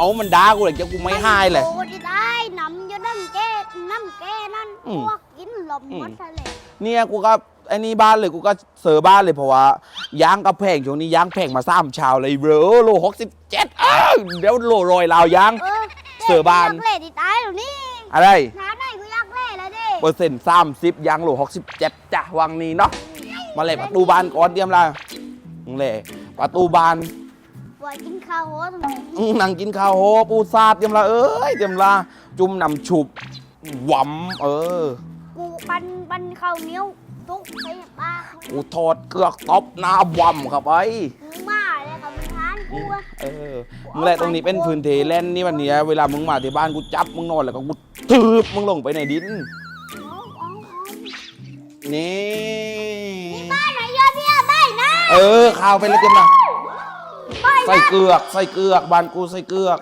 เอามันด่ากูเลยจะกูไม่ให้เลย โอ้ยได้น้ำจะน้ำแก้น้ำแก้นั่นอืมพวกกินลมอืม หมดทะเลเนี่ยกูก็ไอ้นี่บ้านเลยกูก็เสือบ้านเลยเพราะว่ายางก็แพงช่วงนี้ยางแพงมาซ้ำชาวเลยเบรอโลหกสิบเจ็ดอ้าวเดี๋ยวโลรอยลาวยาง เออเสือบานกูอยากเล่ที่ตายหรือนี่อะไร น้าไหนกูอยากเล่แล้วดิเปอร์เซ็นต์สามสิบยางโลหกสิบเจ็ดจ้ะวังนี้เนาะมาเลยประตูบานก่อนเตรียมละมึงเลยประตูบาน ปวดกินข้าวโหตรงนี้อื้อนั่งกินข้าวโหปูซาดเตรียมละเอ้ยเตรียมละจุ่มน้ำฉุบหวำเออ กูปันปันข้าวเหนียวทุกใส่ปลากูทอดเกลือกตบหน้าหวำเข้าไป มึงมาเลยกับมึงทานกูอะเออมึงแหละตรงนี้เป็นพื้นที่เล่นนี่วันเนี้ยเวลามึงมาที่บ้านกูจับมึงนอนแล้วก็กูทืบมึงลงไปในดิน เอาเอาเอานี่ บ้านไหนยอดเบี้ยบ้านนะ เออข้าวไปเลยเต็มละ บ้านใส่เกลือกใส่เกลือกบ้านกูใส่เกลือก